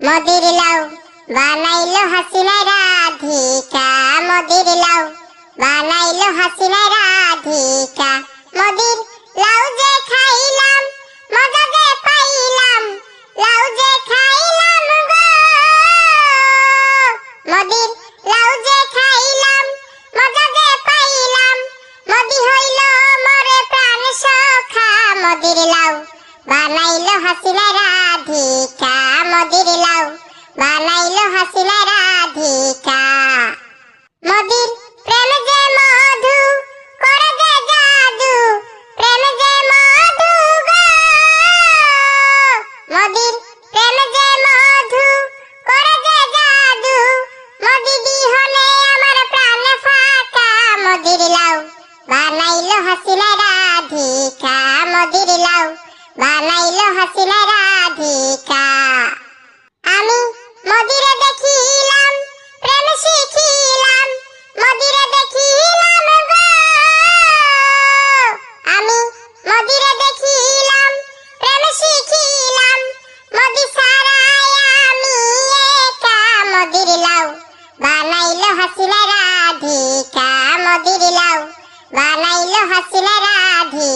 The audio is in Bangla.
মদির লাউ, বানাইলো হাসিনা রাধিকা। মদির লাউ, বানাইলো হাসিনা রাধিকা। মদির খাইলাম, মজা যে পাইলাম, লাউ যে খাইলাম খাইলাম, মজা যে পাইলাম, মদি হইল মরে প্রাণ সখা। মদির বানাইলো হাসিনা রাধিকা, মদির লাউ। বানাইলো হাসিনা রাধিকা। মদির, প্রেম যে মধু, করে যে জাদু। প্রেম যে মধু গো। মদির, প্রেম যে মধু, করে যে জাদু। মদি বিহনে আমার প্রাণ ফাঁকা, মদির লাউ। বানাইলো হাসিনা রাধিকা, মদির লাউ। বানাইলো হাসিনা রাধিকা। আমি মদিরে দেখিলাম, প্রেম শিখিলাম, মদিরে দেখিলাম গো। আমি মদিরে দেখিলাম, প্রেম শিখিলাম, মদি সারায় আমি একা মদির লাউ। বানাইলো হাসিনা রাধিকা, মদির লাউ। বানাইলো হাসিনা রাধিকা।